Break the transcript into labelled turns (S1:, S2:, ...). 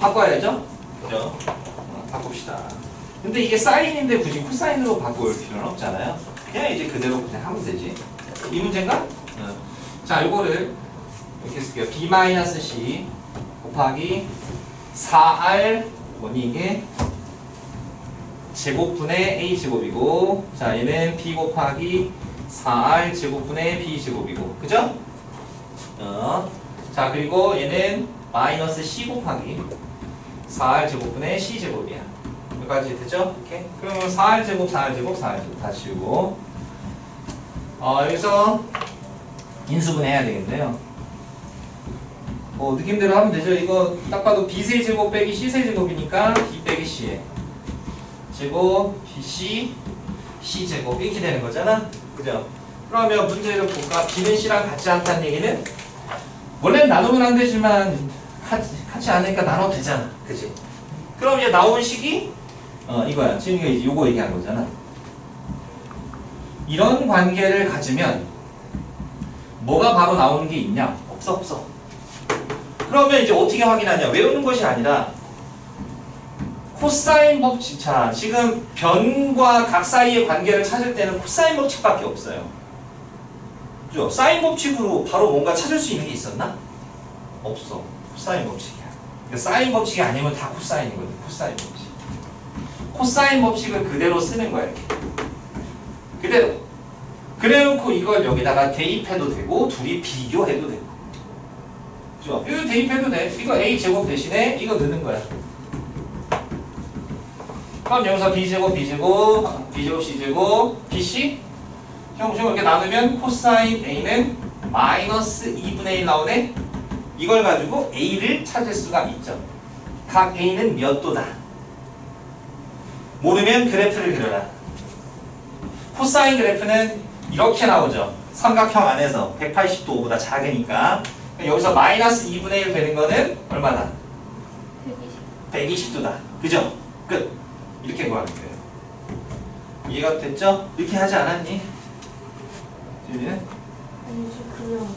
S1: 바꿔야죠? 그죠? 어, 바꿉시다. 근데 이게 사인인데 굳이 코사인으로 바꿀 필요는 없잖아요. 그냥 이제 그대로 그냥 하면 되지. 이 문제인가? 어. 자, 이거를 이렇게 쓸게요. b-c 곱하기 4r 원이게 제곱분의 a 제곱이고 자 얘는 b 곱하기 4r 제곱분의 b 제곱이고 그죠? 어. 자 그리고 얘는 마이너스 c 곱하기 4r 제곱분의 c 제곱이야. 여기까지 됐죠? 이렇게? 그러면 4r 제곱 4r 제곱 4r 제곱. 다 지우고. 어 여기서 인수분 해야 되겠네요. 뭐 느낌대로 하면 되죠. 이거 딱 봐도 b세 제곱 빼기 c세 제곱이니까 b 빼기 c에. 제곱 bc c 제곱 이렇게 되는 거잖아. 그죠? 그러면 문제를 볼까? B는 c랑 같지 않다는 얘기는 원래는 나누면 안 되지만 같이, 같이 않으니까 나눠도 되잖아 그지? 그럼 이제 나온 식이 어 이거야 지금 이거 요거 얘기한 거잖아 이런 관계를 가지면 뭐가 바로 나오는 게 있냐? 없어 없어 그러면 이제 어떻게 확인하냐 외우는 것이 아니라 코사인 법칙 자 지금 변과 각 사이의 관계를 찾을 때는 코사인 법칙밖에 없어요 그죠? 사인 법칙으로 바로 뭔가 찾을 수 있는 게 있었나? 없어 코사인 법칙이야. 그러니까 사인 법칙이 아니면 다 코사인이거든 코사인 법칙. 코사인 법칙을 그대로 쓰는 거야 이렇게. 그대로 그래놓고 이걸 여기다가 대입해도 되고 둘이 비교해도 되고 그죠? 이거 대입해도 돼. 이거 a 제곱 대신에 이거 넣는 거야. 그럼 여기서 b제곱 b제곱 b제곱 c제곱 bc 형 지금 이렇게 나누면 코사인 a는 마이너스 2분의 1 나오네 이걸 가지고 a를 찾을 수가 있죠 각 a는 몇 도다 모르면 그래프를 그려라 코사인 그래프는 이렇게 나오죠 삼각형 안에서 180도보다 작으니까 여기서 마이너스 2분의 1 되는 거는 얼마나?
S2: 120.
S1: 120도다 그죠? 끝 이렇게 구하는 거예요 이해가 됐죠? 이렇게 하지 않았니? 지민이는?
S2: 아니, 저 그냥